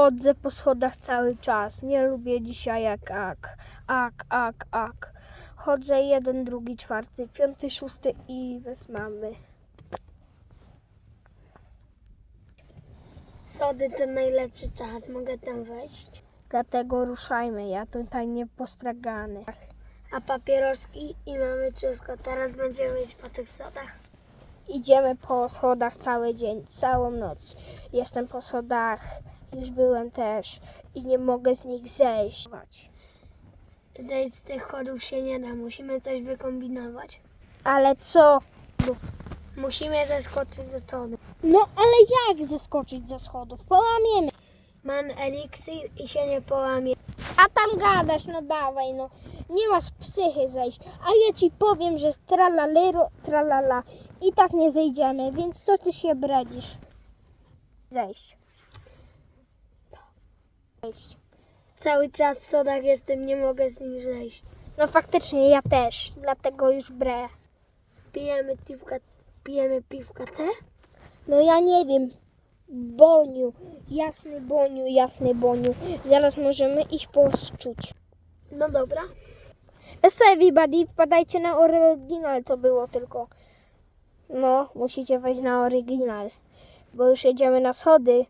Chodzę po schodach cały czas. Nie lubię dzisiaj jak ak. Ak, ak, ak. Chodzę jeden, drugi, czwarty, piąty, szósty i bez mamy. Sody to najlepszy czas, mogę tam wejść. Dlatego ruszajmy. Ja tutaj nie postragany. A papieroski i mamy wszystko. Teraz będziemy iść po tych sodach. Idziemy po schodach cały dzień, całą noc. Jestem po schodach, już byłem też i nie mogę z nich zejść. Zejść z tych chodów się nie da, musimy coś wykombinować. Ale co? Musimy zeskoczyć ze sodu. No ale jak zeskoczyć ze schodów? Połamiemy. Mam eliksir i się nie połamie. A tam gadasz, no dawaj, no. Nie masz psychy zejść. A ja ci powiem, że tralalero, tralala. I tak nie zejdziemy, więc co ty się bredzisz? Zejść. Zejść. Cały czas w sodach jestem, nie mogę z nich zejść. No faktycznie, ja też. Dlatego już bre. Pijemy piwka, pijemy piwka te? No ja nie wiem. Boniu, jasny Boniu, jasny Boniu. Zaraz możemy iść poszczuć. No dobra. Yes, everybody, wpadajcie na oryginal, to było tylko. No, musicie wejść na oryginal, bo już jedziemy na schody.